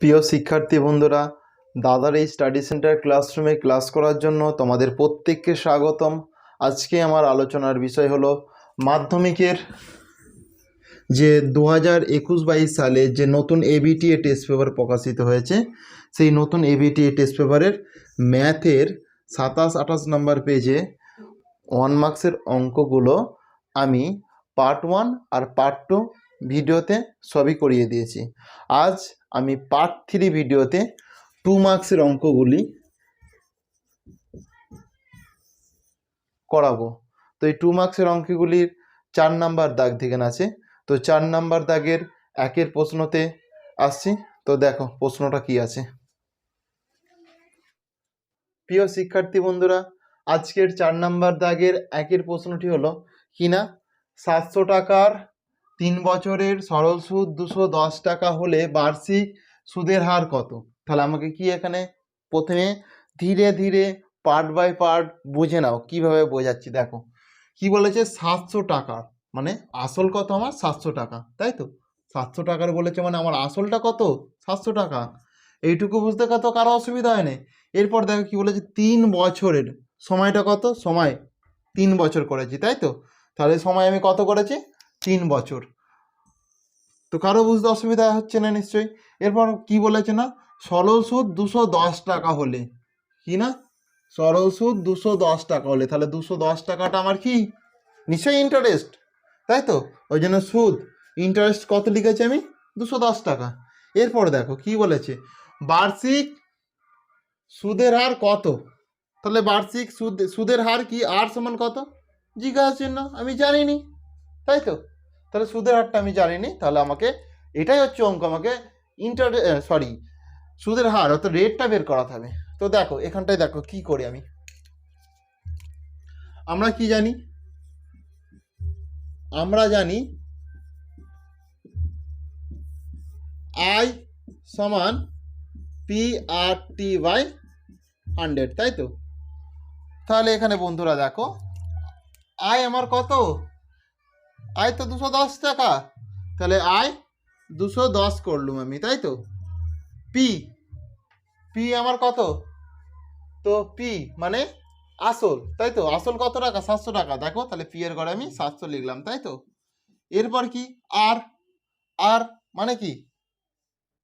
প্রিয় শিক্ষার্থী বন্ধুরা, দাদার এই স্টাডি সেন্টার ক্লাসরুমে ক্লাস করার জন্য তোমাদের প্রত্যেককে স্বাগতম। আজকে আমার আলোচনার বিষয় হলো মাধ্যমিকের যে দু হাজার একুশ বাইশ সালে যে নতুন এবিটিএ টেস্ট পেপার প্রকাশিত হয়েছে, সেই নতুন এবিটিএ টেস্ট পেপারের ম্যাথের সাতাশ, আঠাশ নাম্বার পেজে ওয়ান মার্কসের অঙ্কগুলো আমি পার্ট ওয়ান আর পার্ট টু ভিডিওতে সবই করিয়ে দিয়েছি। আজ আমি পার্ট থ্রি ভিডিওতে টু মার্কসের অঙ্কগুলি করাবো। তো এই টু মার্কসের অঙ্কগুলির চার নাম্বার দাগ থেকে আছে। তো চার নাম্বার দাগের একের প্রশ্নতে আসছি। তো দেখো প্রশ্নটা কি আছে। প্রিয় শিক্ষার্থী বন্ধুরা, আজকের চার নাম্বার দাগের একের প্রশ্নটি হলো, কিনা সাতশো টাকার তিন বছরের সরল সুদ দুশো দশ টাকা হলে বার্ষিক সুদের হার কত? তাহলে আমাকে কি এখানে প্রথমে ধীরে ধীরে পার্ট বাই পার্ট বুঝে নাও, কীভাবে বোঝাচ্ছি? দেখো, কি বলেছে? সাতশো টাকার মানে আসল কত আমার? সাতশো টাকা, তাই তো? সাতশো টাকার বলেছে মানে আমার আসলটা কত? সাতশো টাকা। এইটুকু বুঝতে কত কারও অসুবিধা হয় না এরপর দেখো কি বলেছে? তিন বছরের সময়টা কত? সময়, তিন বছর করেছি, তাই তো? তাহলে সময় আমি কত করেছি? তিন বছর। তো কারও বুঝতে অসুবিধা হচ্ছে না নিশ্চয়ই? এরপর কি বলেছে না? সরল সুদ দুশো দশ টাকা হলে। কি না? সরল সুদ দুশো দশ টাকা হলে। তাহলে দুশো দশ টাকাটা আমার কি? নিশ্চয়ই ইন্টারেস্ট তাই তো? ওই জন্য সুদ। ইন্টারেস্ট কত লিখেছি আমি? দুশো দশ টাকা। এরপর দেখো, কি বলেছে? বার্ষিক সুদের হার কত? তাহলে বার্ষিক সুদ সুদের হার কি? আর সমান কত? জিজ্ঞাসা চিহ্ন, আমি জানিনি। তাই তো? তাহলে সুদের হারটা আমি জানিনি, তাহলে আমাকে এটাই হচ্ছে অঙ্ক, আমাকে ইন্টার সরি সুদের হার, অর্থাৎ রেটটা বের করাতে হবে। তো দেখো, এখানটায় দেখো কি করি আমি। আমরা কি জানি? আমরা জানি আই সমান P R T by hundred তাই তো? তাহলে এখানে বন্ধুরা দেখো আয় আমার কত? আয় তো দুশো দশ টাকা। তাহলে আয়, দুশো দশ করলুম আমি, তাই তো? পি পি আমার কত? তো পি মানে আসল, তাই তো? আসল কত টাকা? সাতশো টাকা। দেখো, তাহলে পি এর ঘরে আমি সাতশো লিখলাম, তাই তো? এরপর কি? আর আর মানে কি?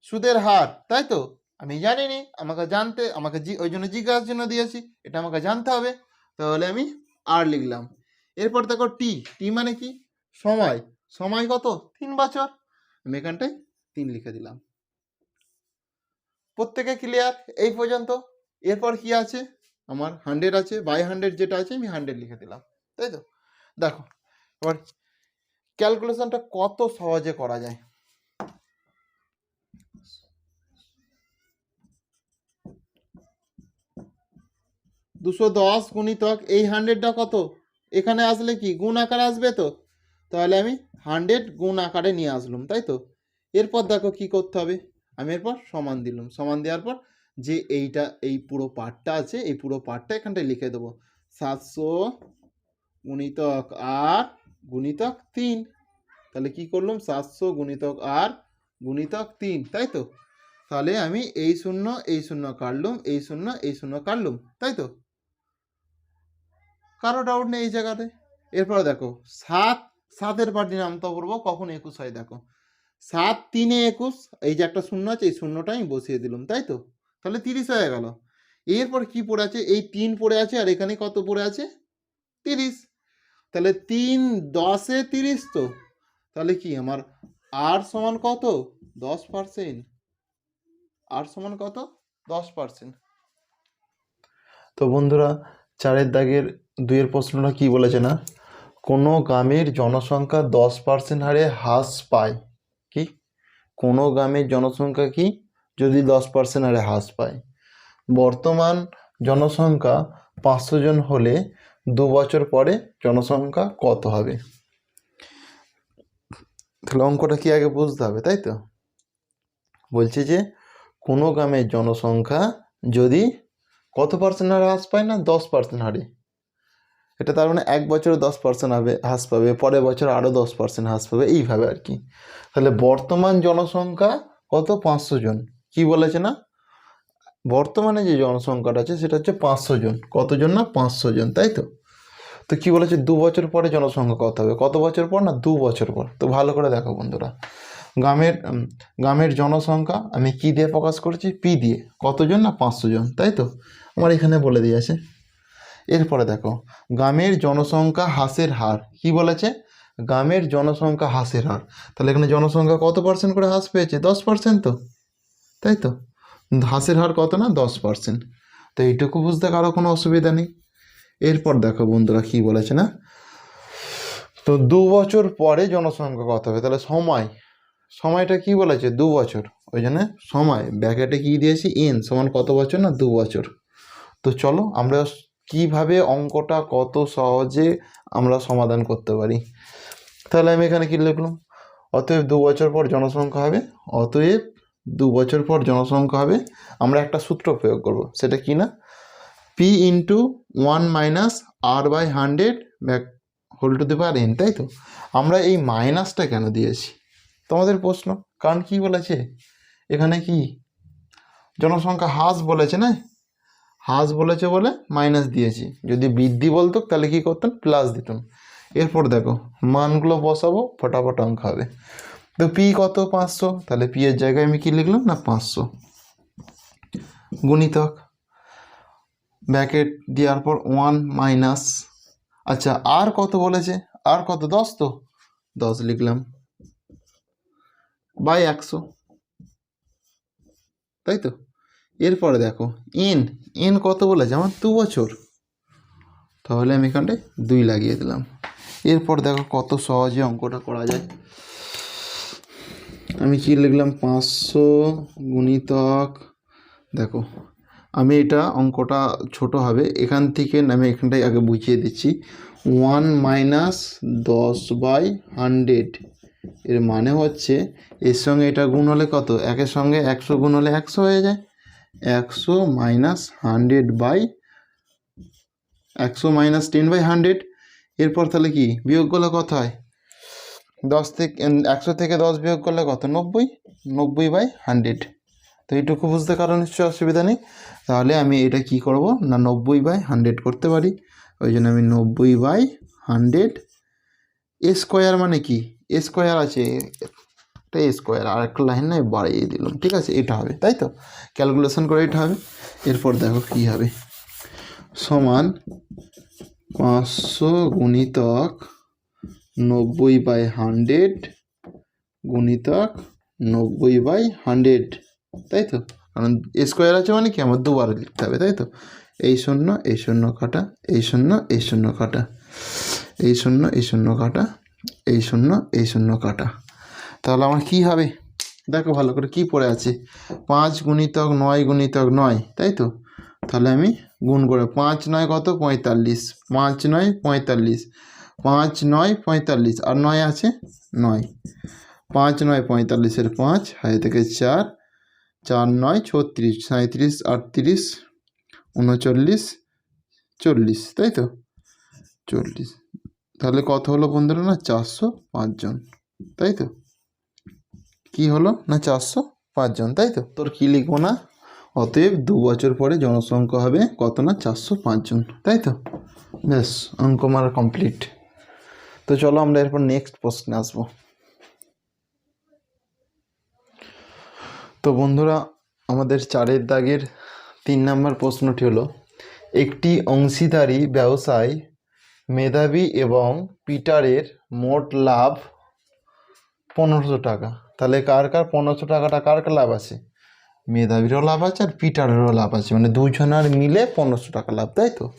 সুদের হার, তাই তো? আমি জানিনি, আমাকে জানতে, আমাকে ওই জন্য জিজ্ঞাসার জন্য দিয়েছি, এটা আমাকে জানতে হবে। তাহলে আমি আর লিখলাম। এরপর দেখো টি টি মানে কি? সময়। সময় কত? তিন বছর। আমি এখানটায় তিন লিখে দিলাম। প্রত্যেকে ক্লিয়ার এই পর্যন্ত। এরপর কি আছে? আমার হান্ড্রেড আছে বাই হান্ড্রেড যেটা আছে, আমি হান্ড্রেড লিখে দিলাম। তাই তো? দেখো, এবার ক্যালকুলেশনটা কত সহজে করা যায়? দুশো দশ গুণিতক এই হান্ড্রেডটা কত? এখানে আসলে কি? গুণ আকারে আসবে তো? তাহলে আমি হান্ড্রেড গুণ আকারে নিয়ে আসলাম, তাই তো? এরপর দেখো কি করতে হবে? আমি এরপর সমান দিলাম। সমান দেওয়ার পর যে এইটা, এই পুরো পার্টটা আছে, এই পুরো পার্টটা এখানটায় লিখে দেবো। সাতশো গুণিতক আর গুণিতক তিন। তাহলে কি করলাম? সাতশো গুণিতক আর গুণিতক তিন, তাই তো? তাহলে আমি এই শূন্য এই শূন্য কাটলুম, এই শূন্য এই শূন্য কাটলুম, তাই তো? কারও ডাউট নেই এই জায়গাতে? এরপর দেখো, সাত সাতের পার্টি নামতে করব, কখন একুশ হয় দেখো। সাত, তিনে একুশ, এই যে একটা শূন্য আছে, এই শূন্যটা আমি বসিয়ে দিলাম, তাই তো? তাহলে তিরিশ হয়ে গেল। এরপর কি পড়ে আছে? এই তিন পড়ে আছে, আর এখানে কত পড়ে আছে? তিরিশ। তাহলে তিন দশে তিরিশ তো? তাহলে কি, আমার আর সমান কত? দশ পার্সেন্ট। আর সমান কত? দশ পার্সেন্ট। তো বন্ধুরা, চারের দাগের দুইয়ের প্রশ্নটা কি বলেছে না? কোনো গ্রামের জনসংখ্যা দশ পার্সেন্ট হারে হ্রাস পায় কি? কোনো গ্রামের জনসংখ্যা কি যদি দশ পার্সেন্ট হারে হ্রাস পায়? বর্তমান জনসংখ্যা পাঁচশো জন হলে দু বছর পরে জনসংখ্যা কত হবে? তাহলে অঙ্কটা কি আগে বুঝতে হবে, তাই তো? বলছে যে কোনো গ্রামের জনসংখ্যা যদি কত পার্সেন্ট হারে হ্রাস পায় না দশ পার্সেন্ট হারে? এটা তার মানে এক বছরে দশ পার্সেন্ট হবে, হ্রাস পাবে, পরের বছর আরও দশ পার্সেন্ট হ্রাস পাবে, এইভাবে আর কি। তাহলে বর্তমান জনসংখ্যা কত? পাঁচশো জন। কি বলেছে না? বর্তমানে যে জনসংখ্যাটা আছে সেটা হচ্ছে পাঁচশো জন। কতজন না? পাঁচশো জন, তাই তো? তো কী বলেছে? দু বছর পরে জনসংখ্যা কত হবে? কত বছর পর না? দু বছর পর। তো ভালো করে দেখো বন্ধুরা। গ্রামের গ্রামের জনসংখ্যা আমি কি দিয়ে প্রকাশ করছি? পি দিয়ে। কতজন না? পাঁচশো জন, তাই তো? আমার এখানে বলে দিয়েছে এরপরে দেখো গ্রামের জনসংখ্যা হ্রাসের হার। কি বলেছে? গ্রামের জনসংখ্যা হ্রাসের হার। তাহলে এখানে জনসংখ্যা কত পার্সেন্ট করে হ্রাস পেয়েছে? দশ পার্সেন্ট তো। তাই তো? হ্রাসের হার কত না? দশ পার্সেন্ট তো এইটুকু বুঝতে কারও কোনো অসুবিধা নেই। এরপর দেখো বন্ধুরা কি বলেছে না? তো দু বছর পরে জনসংখ্যা কত হবে? তাহলে সময়। সময়টা কি বলেছে? দু বছর। ওই জন্য সময়। ব্যাকেটে কি দিয়েছি? এন। সমান কত বছর না? দু বছর। তো চলো, আমরা কীভাবে অঙ্কটা কত সহজে আমরা সমাধান করতে পারি? তাহলে আমি এখানে কি লিখলাম? অতএব দু বছর পর জনসংখ্যা হবে, অতএব দু বছর পর জনসংখ্যা হবে, আমরা একটা সূত্র প্রয়োগ করব, সেটা কি না? P into one minus R by hundred back whole to the power N তাই তো? আমরা এই মাইনাসটা কেন দিয়েছি? তোমাদের প্রশ্ন, কারণ কি বলেছে? এখানে কি? জনসংখ্যা হ্রাস বলেছে না? হ্রাস বলেছে বলে মাইনাস দিয়েছি। যদি বৃদ্ধি বলতো, তাহলে কি করতাম? প্লাস দিতাম। এরপর দেখো, মানগুলো বসাবো, ফটাফট অঙ্ক হবে। তো পি কত? পাঁচশো। তাহলে পি এর জায়গায় আমি কি লিখলাম? না, পাঁচশো। গুণিতক। ব্যাকেট দেওয়ার পর ওয়ান মাইনাস আচ্ছা আর কত বলেছে? আর কত? দশ তো? দশ লিখলাম। বাই একশো। তাই তো? এরপরে দেখো ইন ইন কত বলেছে? আমার দু বছর। তাহলে আমি এখানটায় দুই লাগিয়ে দিলাম। এরপর দেখো কত সহজে অঙ্কটা করা যায়। আমি কি লিখলাম? পাঁচশো গুণিতক, দেখো, আমি এটা অঙ্কটা ছোট হবে। এখান থেকে আমি এখানটায় আগে বুঝিয়ে দিচ্ছি। ওয়ান মাইনাস দশ বাই হান্ড্রেড। এর মানে হচ্ছে, এর সঙ্গে এটা গুণ হলে কত? একের সঙ্গে একশো গুণ হলে একশো হয়ে যায়। একশো মাইনাস হান্ড্রেড বাই একশো মাইনাস টেন বাই হান্ড্রেড। এরপর তাহলে কি? বিয়োগ করলে কত হয়? দশ থেকে একশো থেকে দশ বিয়োগ করলে কত? নব্বই। নব্বই বাই হান্ড্রেড। তো এইটুকু বুঝতে কারণ নিশ্চয়ই অসুবিধা নেই। তাহলে আমি এটা কি করব? না, নব্বই বাই হান্ড্রেড করতে পারি। ওই জন্য আমি নব্বই বাই হান্ড্রেড। এ স্কোয়ার মানে কি? এ স্কোয়ার আছে। এটা এ স্কোয়ার আর একটা লাইন না বাড়িয়ে দিলাম, ঠিক আছে? এটা হবে, তাই তো? ক্যালকুলেশন করে এটা হবে। এরপর দেখো কী হবে। সমান পাঁচশো গুণিতক নব্বই বাই হান্ড্রেড গুণিতক নব্বই বাই হান্ড্রেড তাই তো? কারণ স্কোয়ার আছে মানে কি? আমার দুবার লিখতে হবে, তাই তো? এই শূন্য এই শূন্য কাটা, এই শূন্য এই শূন্য কাটা, এই শূন্য এই শূন্য কাটা, এই শূন্য এই শূন্য কাটা। তাহলে আমার কি হবে? দেখো ভালো করে কি পড়ে আছে। পাঁচ গুণিতক নয় গুণিতক নয়, তাই তো? তাহলে আমি গুণ করে, পাঁচ নয় কত? পঁয়তাল্লিশ। পাঁচ নয় পঁয়তাল্লিশ। পাঁচ নয় পঁয়তাল্লিশ। আর নয় আছে? নয়। পাঁচ নয় পঁয়তাল্লিশের পাঁচ, হাই থেকে চার। চার নয় ছত্রিশ। সাঁত্রিশ আটত্রিশ, উনচল্লিশ, চল্লিশ, তাই তো? চল্লিশ। তাহলে কত হলো বন্ধুরা? না, চারশো পাঁচজন তাই তো? কি হলো? না চারশো? পাঁচজন, তাই তো? তোর কি লিখব না? অতএব দু বছর পরে জনসংখ্যা হবে কত না? চারশো পাঁচজন, তাই তো? ব্যাস, অঙ্ক মারা কমপ্লিট তো চলো আমরা এরপর নেক্সট প্রশ্নে আসব। তো বন্ধুরা, আমাদের চারের দাগের তিন নম্বর প্রশ্নটি হলো, একটি অংশীদারি ব্যবসায় মেধাবী এবং পিটারের মোট লাভ পনেরোশো টাকা। তাহলে কার কার পনেরোশো টাকাটা কার কার লাভ আছে? মেধাবীরও লাভ আছে আর পিটারেরও লাভ আছে। মানে দুজনের মিলে পনেরোশো টাকা লাভ, তাই তো?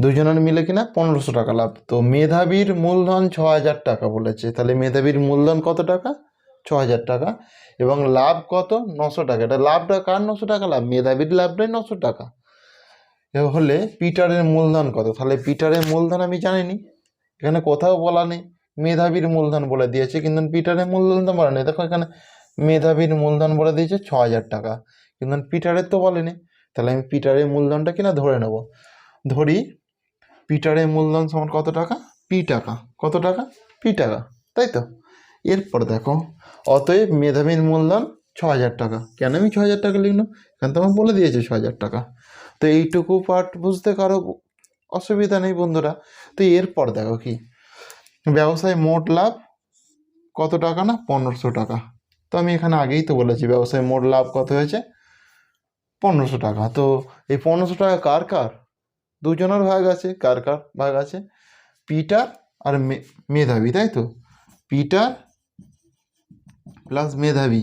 দুজনের মিলে কিনা পনেরোশো টাকা লাভ। তো মেধাবীর মূলধন ছ হাজার টাকা বলেছে। তাহলে মেধাবীর মূলধন কত টাকা? ছ হাজার টাকা। এবং লাভ কত? নশো টাকা। এটা লাভটা কার নশো টাকা লাভ? মেধাবীর লাভটাই নশো টাকা। হলে পিটারের মূলধন কত? তাহলে পিটারের মূলধন আমি জানিনি। এখানে কোথাও বলা নেই। মেধাবীর মূলধন বলে দিয়েছে, কিন্তু পিটারের মূলধন তো বলা নেই দেখো এখানে মেধাবীর মূলধন বলে দিয়েছে ছ হাজার টাকা, কিন্তু পিটারের তো বলেনি। তাহলে আমি পিটারের মূলধনটা কিনা ধরে নেব? ধরি, পিটারের মূলধন সমান কত টাকা? পি টাকা। কত টাকা? পি টাকা। তাই তো? এরপর দেখো, অতএব মেধাবীর মূলধন ছ হাজার টাকা। কেন আমি ছ হাজার টাকা লিখলাম? এখান তো আমার বলে দিয়েছে ছ হাজার টাকা। তো এইটুকু পার্ট বুঝতে কারও অসুবিধা নেই বন্ধুরা। তো এরপর দেখো কি ব্যবসায় মোট লাভ কত টাকা না? পনেরোশো টাকা। তো আমি এখানে আগেই তো বলেছি, ব্যবসায় মোট লাভ কত হয়েছে? পনেরোশো টাকা। তো এই পনেরোশো টাকা কার কার? দুজনের ভাগ আছে। কার কার ভাগ আছে? পিটার আর মেধাবী, তাই তো? পিটার প্লাস মেধাবী।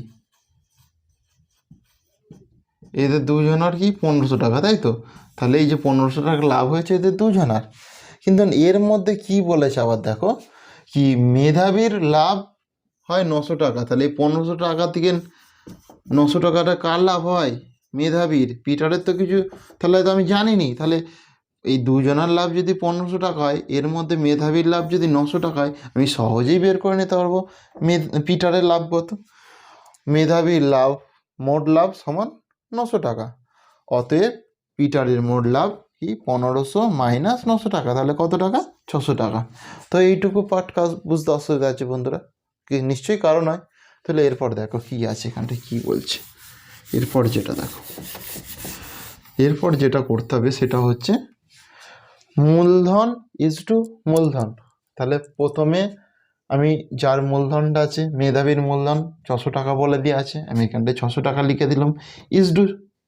এদের দুজনের কি পনেরোশো টাকা, তাই তো? তাহলে এই যে পনেরোশো টাকা লাভ হয়েছে এদের দুজনার। কিন্তু এর মধ্যে কি বলেছে আবার দেখো? কি মেধাবীর লাভ হয় নশো টাকা? তাহলে এই পনেরোশো টাকা থেকে নশো টাকাটা কার লাভ হয়? মেধাবীর। পিটারের তো কিছু তাহলে তো আমি জানিনি। তাহলে এই দুজনের লাভ যদি পনেরোশো টাকা হয়, এর মধ্যে মেধাবীর লাভ যদি নশো টাকা হয়, আমি সহজেই বের করে নিতে পারব। পিটারের লাভ কত? মেধাবীর লাভ মোট লাভ সমান নশো টাকা। অতএব পিটারের মোট লাভ কি? পনেরোশো মাইনাস নশো টাকা। তাহলে কত টাকা? ছশো টাকা। তো এইটুকু পার্ট কাজ বুঝতে অসুবিধা আছে বন্ধুরা। কি নিশ্চয়ই কারণ হয় তাহলে এরপর দেখো কী আছে এখানটা কী বলছে। এরপর যেটা দেখো। এরপর যেটা করতে হবে সেটা হচ্ছে মূলধন ইজ টু মূলধন। তাহলে প্রথমে আমি যার মূলধনটা আছে, মেধাবীর মূলধন ছশো টাকা বলে দিয়ে আছে। আমি এখানটায় ছশো টাকা লিখে দিলাম। ইজ টু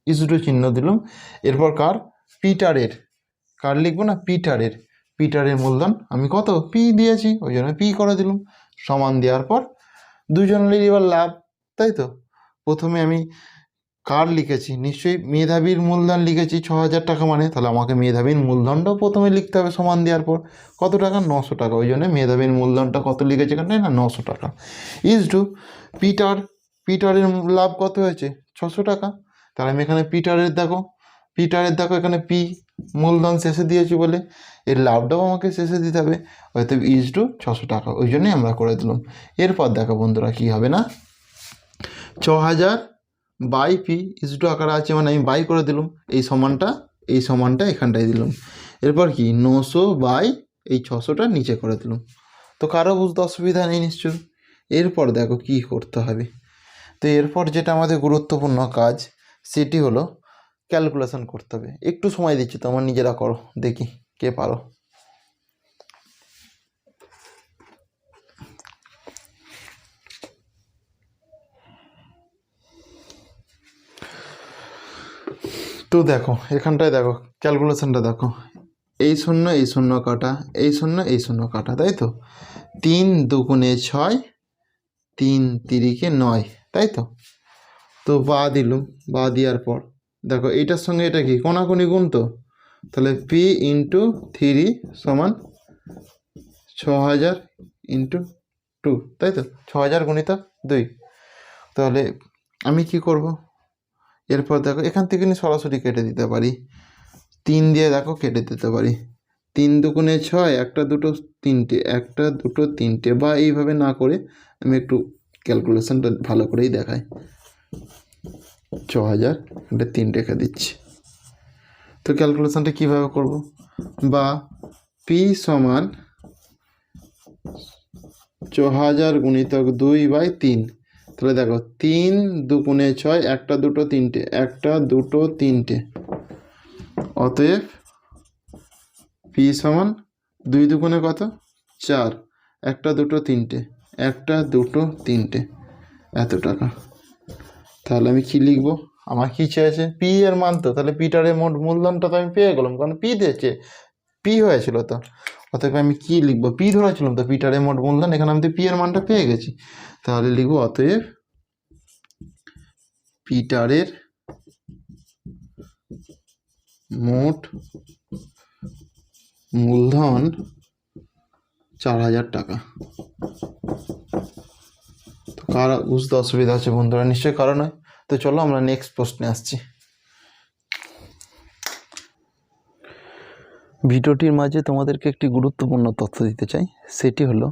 ইজ টু চিহ্ন দিলাম। এরপর কার? পিটারের। কার লিখব না? পিটারের। পিটারের মূলধন আমি কত? পি দিয়েছি, ওই জন্য পি করে দিলাম। সমান দেওয়ার পর দুজনেরই এবার লাভ, তাই তো? প্রথমে আমি কার লিখেছি? নিশ্চয়ই মেধাবীর মূলধন লিখেছি ছ হাজার টাকা মানে। তাহলে আমাকে মেধাবীর মূলধনটাও প্রথমে লিখতে হবে সমান দেওয়ার পর। কত টাকা? নশো টাকা। ওই জন্য মেধাবীর মূলধনটা কত লিখেছে এখানে না? নশো টাকা। Is to Peter. পিটারের লাভ কত হয়েছে? ছশো টাকা। তাহলে আমি এখানে পিটারের দেখো পিটারের দেখো এখানে পি মূলধন শেষে দিয়েছি বলে। এর লাভটাও আমাকে শেষে দিতে হবে। হয়তো ইজ টু ছশো টাকা। ওই জন্যই আমরা করে দিলাম। এরপর দেখো বন্ধুরা কী হবে না? ছ হাজার বাই পি ইজ টু আকারে আছে মানে আমি বাই করে দিলাম। এই সমানটা এই সমানটা এখানটায় দিলাম। এরপর কি? নশো বাই এই ছশোটা নিচে করে দিলাম। তো কারও বুঝতে অসুবিধা নেই নিশ্চয় এরপর দেখো কি করতে হবে। তো এরপর যেটা আমাদের গুরুত্বপূর্ণ কাজ, সেটি হলো ক্যালকুলেশন করতে হবে। একটু সময় দিচ্ছি তোমার নিজেরা করো, দেখি কে পারো। তো দেখো, এখানটায় দেখো ক্যালকুলেশনটা দেখো। এই শূন্য এই শূন্য কাটা, এই শূন্য এই শূন্য কাটা, তাই তো? তিন দুগুণে ছয়, তিন তিরিকে নয়, তাই তো? তো বা দিলুম, বা দেওয়ার পর দেখো এইটার সঙ্গে এটা কি? কোনাকুনি গুণ তো? তাহলে পি ইন্টু থ্রি সমান ছ হাজার ইন্টু টু তাই তো? ছ হাজার গুণিত দুই। তাহলে আমি কি করব? এরপর দেখো, এখান থেকে সরাসরি কেটে দিতে পারি। তিন দিয়ে দেখো কেটে দিতে পারি। তিন দুগুণে ছয়, একটা দুটো তিনটে, একটা দুটো তিনটে, বা এইভাবে না করে আমি একটু ক্যালকুলেশনটা ভালো করেই দেখাই। ছ হাজার এটা তিন রেখে দিচ্ছি। তো ক্যালকুলেশনটা কীভাবে করব? বা পি সমান ছ হাজার গুণিতক দুই বাই তিন। তাহলে দেখো, তিন দুগুণে ছয়, একটা দুটো তিনটে, একটা দুটো তিনটে। অতএব পি সমান দুই দুগুণে কত? চার। একটা দুটো তিনটে, একটা দুটো তিনটে। এত টাকা। তাহলে আমি কি লিখব? আমার কি চেয়েছে? পি এর মান তো। তাহলে পিটারের মোট মূলধনটা তো আমি পেয়ে গেলাম। কারণ পি দিয়েছে। পি হয়েছিল তো। অতএব আমি কি লিখব? পি ধরেছিলাম তো। পিটারের মোট মূলধন। এখানে আমি তো পি এর মানটা পেয়ে গেছি। তাহলে লিখব অতএব পিটারের মোট মূলধন চার হাজার টাকা। তো কার বুঝতে অসুবিধা আছে বন্ধুরা, নিশ্চয়ই কারণ নয়। তো চলো আমরা নেক্সট প্রশ্নে আসছি। ভিডিওটির মাঝে তোমাদেরকে একটি গুরুত্বপূর্ণ তথ্য দিতে চাই। সেটি হলো,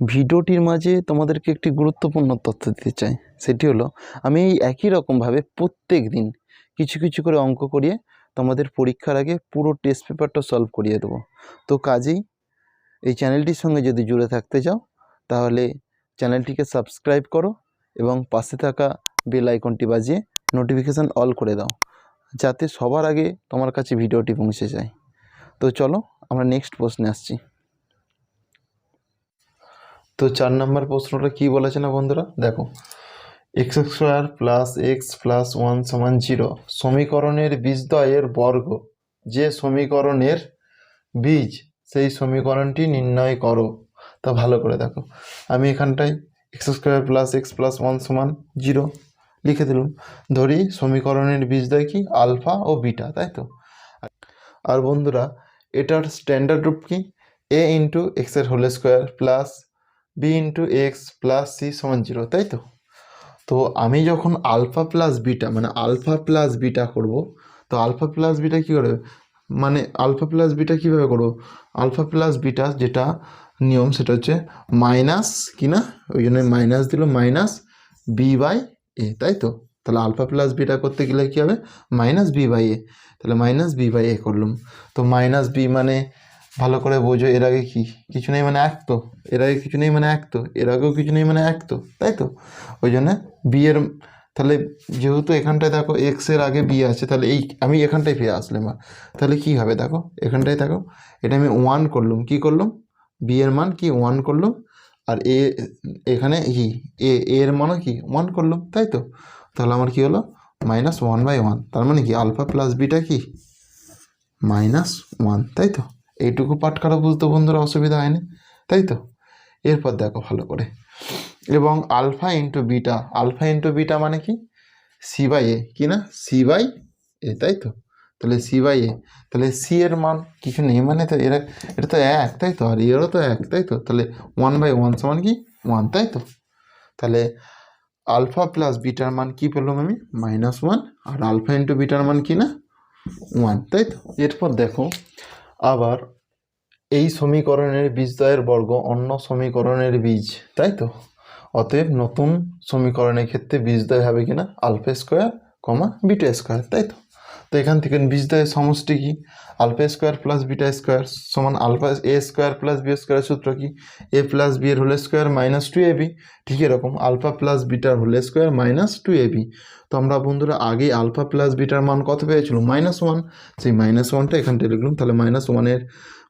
ভিডিওটির মাঝে তোমাদেরকে একটি গুরুত্বপূর্ণ তথ্য দিতে চাই। সেটি হলো, আমি এই একই রকমভাবে প্রত্যেক দিন কিছু কিছু করে অঙ্ক করিয়ে তোমাদের পরীক্ষার আগে পুরো টেস্ট পেপারটা সলভ করিয়ে দেবো। তো কাজেই এই চ্যানেলটির সঙ্গে যদি জুড়ে থাকতে চাও, তাহলে চ্যানেলটিকে সাবস্ক্রাইব করো এবং পাশে থাকা বেল আইকনটি বাজিয়ে নোটিফিকেশান অল করে দাও, যাতে সবার আগে তোমার কাছে ভিডিওটি পৌঁছে যায়। তো চলো, আমরা নেক্সট প্রশ্নে আসছি। তো চার নম্বর প্রশ্নটা কি বলেছে না বন্ধুরা? দেখো X square plus X plus one সমান জিরো সমীকরণের বীজদ্বয়ের বর্গ। যে সমীকরণের বীজ, সেই সমীকরণটি নির্ণয় করো। তা ভালো করে দেখো। আমি এখানটায় X square plus X plus one সমান জিরো লিখে দিলাম। ধরি সমীকরণের বীজদ্বয় কি? আলফা ও বিটা তাই তো? আর বন্ধুরা, এটার স্ট্যান্ডার্ড রূপ কি? এ ইন্টু এক্সের whole square plus B into X plus C সমান জিরো তাই তো? তো আমি যখন আলফা প্লাস বিটা মানে আলফা প্লাস বিটা করব, তো আলফা প্লাস বিটা কী করবে মানে আলফা প্লাস বিটা কীভাবে করব? আলফা প্লাস বিটা যেটা নিয়ম সেটা হচ্ছে মাইনাস কি না? ওই জন্য মাইনাস দিল মাইনাস বি বাই এ তাই তো? তাহলে আলফা প্লাস বিটা করতে গেলে কী হবে? মাইনাস বি বাই এ তাহলে মাইনাস বি বাই এ করলাম। তো মাইনাস বি মানে ভালো করে বোঝো, এর আগে কি? কিছু নেই মানে এক তো। এর আগে কিছু নেই মানে এক তো। এর আগেও কিছু নেই মানে এক তো, তাই তো? ওই জন্য বি এর তাহলে যেহেতু এখানটায় দেখো এক্সের আগে বি আছে, তাহলে এই, আমি এখানটায় ফিরে আসলাম। তাহলে কি হবে দেখো? এখানটায় দেখো, এটা আমি ওয়ান করলাম। কি করলাম? বি এর মান কি ওয়ান করল? আর এ, এখানে কি? এ, এর মানও কি ওয়ান করল? তাই তো? তাহলে আমার কি হলো? মাইনাস ওয়ান বাই ওয়ান তার মানে কি? আলফা প্লাস বিটা কি? মাইনাস ওয়ান তাই তো? এইটুকু পাঠ করা বুঝতে বন্ধুরা অসুবিধা হয়নি। তাই তো? এরপর দেখো ভালো করে। এবং alpha into beta alpha into beta মানে কি? সি বাই এ কি না? সি বাই এ তাই তো? তাহলে সি বাই এ তাহলে সি এর মান কিছু নেই মানে তো এরা এটা তো এক, তাই তো? আর এরও তো এক, তাই তো? তাহলে ওয়ান বাই ওয়ান সমান কি? ওয়ান তাই তো? তাহলে আলফা প্লাস বিটার মান কি পেলাম আমি? মাইনাস ওয়ান আর আলফা ইন্টু বিটার মান কি না? ওয়ান তাই তো? এরপর দেখো, আবার এই সমীকরণের বীজদ্বয়ের বর্গ অন্য সমীকরণের বীজ, তাই তো? অতএব নতুন সমীকরণের ক্ষেত্রে বীজদ্বয় হবে কিনা? Alpha square comma beta square তাই তো? তো এখান থেকে বীজদ্বয়ের সমষ্টি কি? Alpha square plus beta square সমান alpha A square plus B square সূত্র কি? এ প্লাস বি এর whole square minus two A B ঠিক এরকম, alpha plus bitter whole square minus two A B তো আমরা বন্ধুরা আগে আলফা প্লাস বিটার মান কত পেয়েছিলাম মাইনাস ওয়ান সেই মাইনাস ওয়ানটা এখানটায় লিখলাম, তাহলে মাইনাস ওয়ানের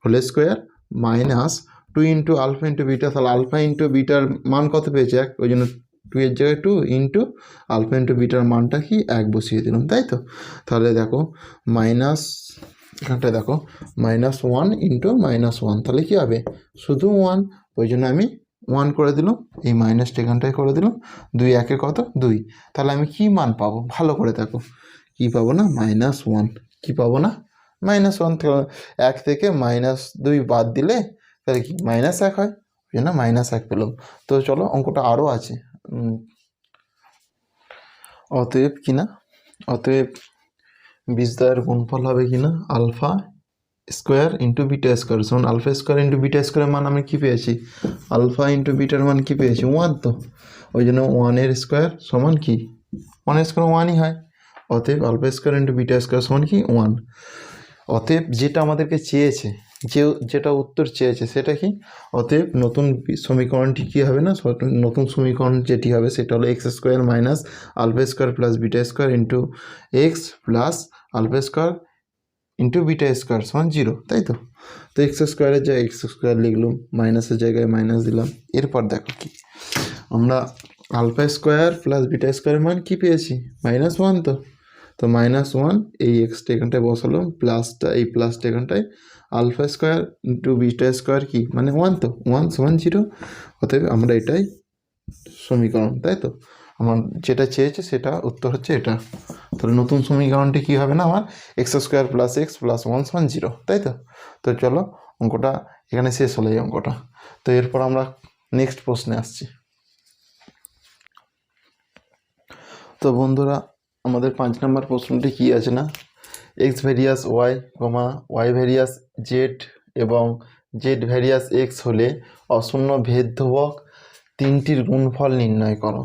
whole square minus two into alpha into beta তাহলে আলফা ইন্টু বিটার মান কত পেয়েছে? এক, ওই জন্য টু এর জায়গায় টু ইন্টু আলফা ইন্টু বিটার মানটা কি এক বসিয়ে দিলাম, তাই তো? তাহলে দেখো মাইনাস এখানটায় দেখো minus one into minus one তাহলে কী হবে? শুধু ওয়ান ওই জন্য আমি ওয়ান করে দিলাম, এই মাইনাসটা এখানটায় করে দিলাম, দুই একে কত? দুই। তাহলে আমি কি মান পাবো? ভালো করে দেখো, কি পাবো না? মাইনাস ওয়ান কি পাবো না? মাইনাস ওয়ান এক থেকে মাইনাস দুই বাদ দিলে তাহলে কি? মাইনাস এক হয়, ওই জন্য মাইনাস এক পেলাম। তো চলো অঙ্কটা আরও আছে। অতএব কি না অতএব বীজদ্বয়ের গুণফল হবে কি না alpha square into beta square. সমান আলফা স্কোয়ার ইন্টু বিটা স্কোয়ারের মান আমি কী পেয়েছি? আলফা ইন্টু বিটার মান কী পেয়েছি? ওয়ান তো। ওই জন্য ওয়ানের স্কোয়ার সমান কি? ওয়ানের স্কোয়ার ওয়ানই হয়। অতএব alpha square into beta square সমান কি? ওয়ান। অতএব যেটা আমাদেরকে চেয়েছে যে, যেটা উত্তর চেয়েছে সেটা কি? অতএব নতুন সমীকরণটি কী হবে না? নতুন সমীকরণ যেটি হবে সেটা হলো X square minus alpha square plus beta square into X plus alpha square into beta square সমান জিরো তাই তো? তো এক্স স্কোয়ারের জায়গায় এক্স স্কোয়ার লিখলাম মাইনাসের জায়গায় মাইনাস দিলাম। এরপর দেখো কি? আমরা আলফা স্কোয়ার প্লাস বিটা স্কোয়ারের মান কী পেয়েছি? মাইনাস ওয়ান তো। তো মাইনাস ওয়ান এই এক্সটা এখানটায় বসালাম প্লাসটা এই প্লাসটা এখানটায় alpha square into beta square কি? মানে ওয়ান তো ওয়ান সমান জিরো অতএব আমরা এটাই সমীকরণ, তাই তো? আমার যেটা চেয়েছে সেটা উত্তর হচ্ছে এটা। তাহলে নতুন সমীকরণটি কী হবে না আমার? X square plus X plus one সমান জিরো তাই তো? তো চলো, অঙ্কটা এখানে শেষ হলো এই অঙ্কটা। তো এরপর আমরা নেক্সট প্রশ্নে আসছি। তো বন্ধুরা, আমাদের পাঁচ নম্বর প্রশ্নটি কী আছে না? X varies Y comma Y varies Z এবং জেড ভেরিয়াস এক্স হলে অশূন্য ভেদ ধ্রুবক তিনটির গুণফল নির্ণয় করো।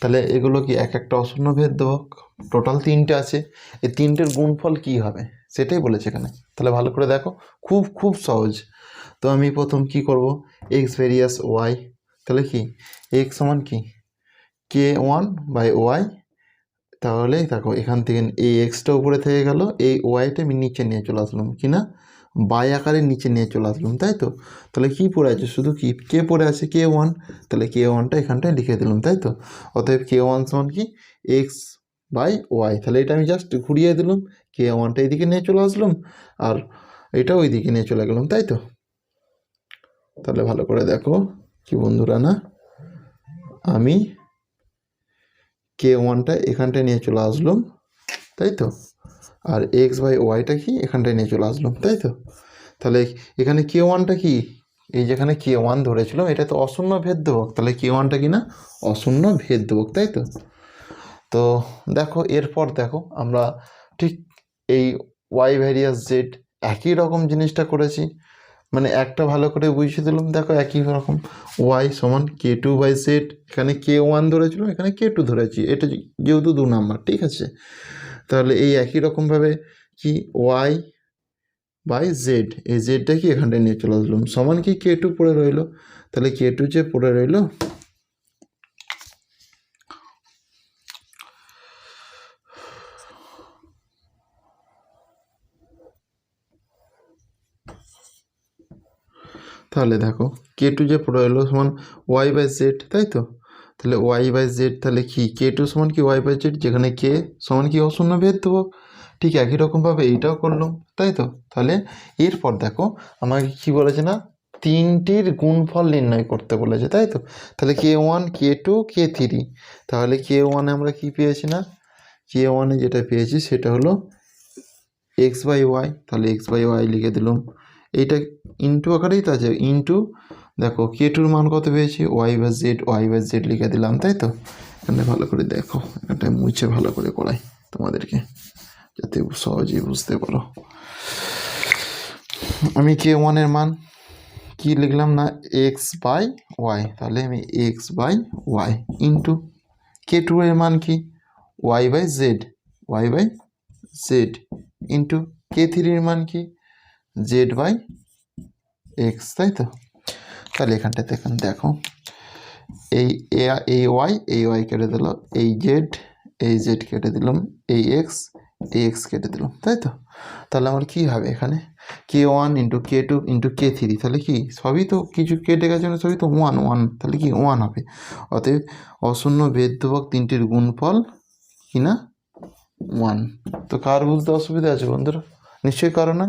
তাহলে এগুলো কি এক একটা অশূন্য ভেদ ধ্রুবক টোটাল তিনটে আছে। এই তিনটের গুণফল কি হবে? সেটাই বলেছে এখানে। তাহলে ভালো করে দেখো। খুব খুব সহজ। তো আমি প্রথম কি করব? এক্স ভেরিয়াস ওয়াই তাহলে কি? এক্স সমান কি? কে ওয়ান বাই ওয়াই তাহলে দেখো, এখান থেকে এই এক্সটা উপরে থেকে গেল, এই ওয়াইটা আমি নিচে নিয়ে চলে আসলাম, কি না? বাই আকারে নিচে নিয়ে চলে আসলাম, তাই তো? তাহলে কি পড়ে আছে? শুধু কি? কে পড়ে আছে কে ওয়ান তাহলে কে ওয়ানটা এখানটায় লিখে দিলাম, তাই তো? অতএব কে ওয়ান সমান কি? এক্স বাই ওয়াই তাহলে এটা আমি জাস্ট ঘুরিয়ে দিলাম কে ওয়ানটা এইদিকে নিয়ে চলে আসলাম, আর এটা ওই দিকে নিয়ে চলে গেলাম, তাই তো? তাহলে ভালো করে দেখো, কি বন্ধুরা না? আমি কে ওয়ানটা এখানটায় নিয়ে চলে আসলাম, তাই তো? আর এক্স বাই ওয়াইটা কি এখানটায় নিয়ে চলে আসলাম, তাই তো? তাহলে এখানে কে ওয়ানটা কি? এই যেখানে কে ওয়ান ধরেছিলাম, এটা তো অশূন্য ভেদ দেবক তাহলে কে ওয়ানটা কি না? অশূন্য ভেদ দেবক তাই তো? তো দেখো, এরপর দেখো, আমরা ঠিক এই ওয়াই ভ্যারিয়াস জেড একই রকম জিনিসটা করেছি মানে একটা ভালো করে বুঝিয়ে দিলাম, দেখো একই রকম ওয়াই সমান কে টু বাই জেড এখানে কে ওয়ান ধরেছিল, এখানে কে টু ধরেছি, এটা যেহেতু দু নাম্বার ঠিক আছে? তাহলে এই একই রকমভাবে কি ওয়াই বাই জেড এই জেডটা কি এখানটায় নিয়ে চলে আসলাম, সমান কি কে টু পড়ে রইল? তাহলে কে টু যে পড়ে রইল তাহলে দেখো কে টু যে পড়ে এলো সমান ওয়াই বাই জেড তাই তো? তাহলে ওয়াই বাই জেড তাহলে কি? কে টু সমান কি ওয়াই বাই জেড যেখানে কে সমান কি অশূন্য ভেদ দেবো ঠিক একই রকমভাবে এইটাও করলাম, তাই তো? তাহলে এরপর দেখো, আমাকে কি বলেছে না? তিনটির গুণফল নির্ণয় করতে বলেছে, তাই তো? তাহলে K one K two K three তাহলে কে ওয়ানে আমরা কি পেয়েছি না? কে ওয়ানে যেটা পেয়েছি সেটা হলো এক্স বাই ওয়াই তাহলে এক্স বাই ওয়াই লিখে দিলাম। এইটা ইন্টু আকারেই তো আছে ইন্টু দেখো কে টুর মান কত পেয়েছি? Y by Z Y by Z লিখে দিলাম, তাই তো? এখানে ভালো করে দেখো এটা মুছে ভালো করে করাই তোমাদেরকে, যাতে সহজেই বুঝতে পারো। আমি কে ওয়ানের মান কি লিখলাম না? এক্স বাই ওয়াই তাহলে আমি X by Y into K two এর মান কি? Y by Z Y by Z into K থ্রির মান কি? জেড বাই এক্স, তাই তো? তাহলে এখানটাতে এখানে দেখো। এই এ ওয়াই, এই ওয়াই কেটে দিল, এই জেড এই জেড কেটে দিলাম, এই এক্স এই এক্স কেটে দিলাম, তাই তো? তাহলে আমার কী হবে এখানে? K one into K two into K three, তাহলে কি? সবই তো কিছু কেটে গেছে না সবই তো ওয়ান ওয়ান, তাহলে কি ওয়ান হবে? অতএব অশূন্য ভেদধ্রুবক তিনটির গুণফল কি না? ওয়ান। তো কার বুঝতে অসুবিধা আছে বন্ধুরা? নিশ্চয়ই কারও না?